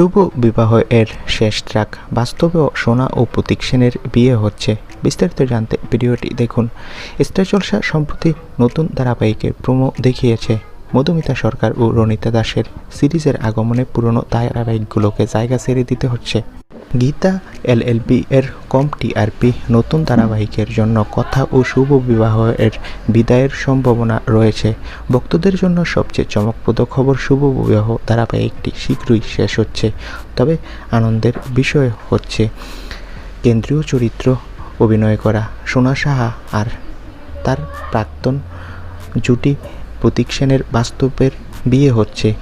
শুভ বিবাহ এর শেষ ট্রাক বাস্তবেও সোনা ও প্রতীক সেনের বিয়ে হচ্ছে। বিস্তারিত জানতে ভিডিওটি দেখুন। স্টার জলসা সম্প্রতি নতুন ধারাবাহিকের প্রোমো দেখিয়েছে। মধুমিতা সরকার ও রণিতা দাসের সিরিজের আগমনে পুরনো ধারাবাহিকগুলোকে জায়গা ছেড়ে দিতে হচ্ছে। গীতা এলএলবি এর কম টিআরপি নতুন ধারাবাহিকের জন্য কথা ও শুভ বিবাহ এর বিদায়ের সম্ভাবনা রয়েছে। ভক্তদের জন্য সবচেয়ে চমকপ্রদ খবর শুভ বিবাহ ধারাবাহিকটি শীঘ্রই শেষ হচ্ছে, তবে আনন্দের বিষয় হচ্ছে কেন্দ্রীয় চরিত্র অভিনয় করা। সোনা সাহা আর তার প্রাক্তন জুটি প্রতীক সেনের বাস্তবের বিয়ে হচ্ছে।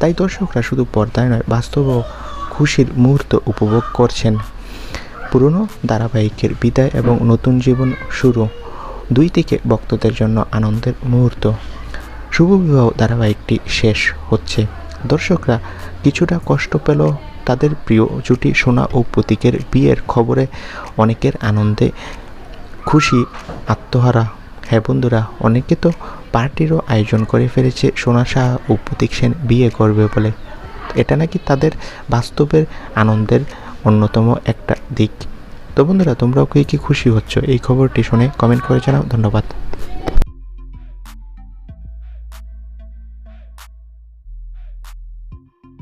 তাই দর্শকরা শুধু পর্দায় নয়, বাস্তবেও খুশির মুহূর্ত উপভোগ করছেন। পুরনো ধারাবাহিকের বিদায় এবং নতুন জীবন শুরু দুই থেকে ভক্তদের জন্য আনন্দের মুহূর্ত। শুভ বিবাহ ধারাবাহিকটি শেষ হচ্ছে। দর্শকরা কিছুটা কষ্ট পেল তাদের প্রিয় জুটি সোনা ও প্রতীকের বিয়ের খবরে অনেকের আনন্দে খুশি, আত্মহারা। হ্যাঁ বন্ধুরা, অনেকে তো পার্টিরও আয়োজন করে ফেলেছে, সোনা শাহ ও প্রতীক সেন বিয়ে করবে বলে। এটা নাকি তাদের বাস্তবের আনন্দের অন্যতম একটা দিক। তো বন্ধুরা, তোমরাও কি কি খুশি হচ্ছ এই খবরটি শুনে কমেন্ট করে জানাও। ধন্যবাদ।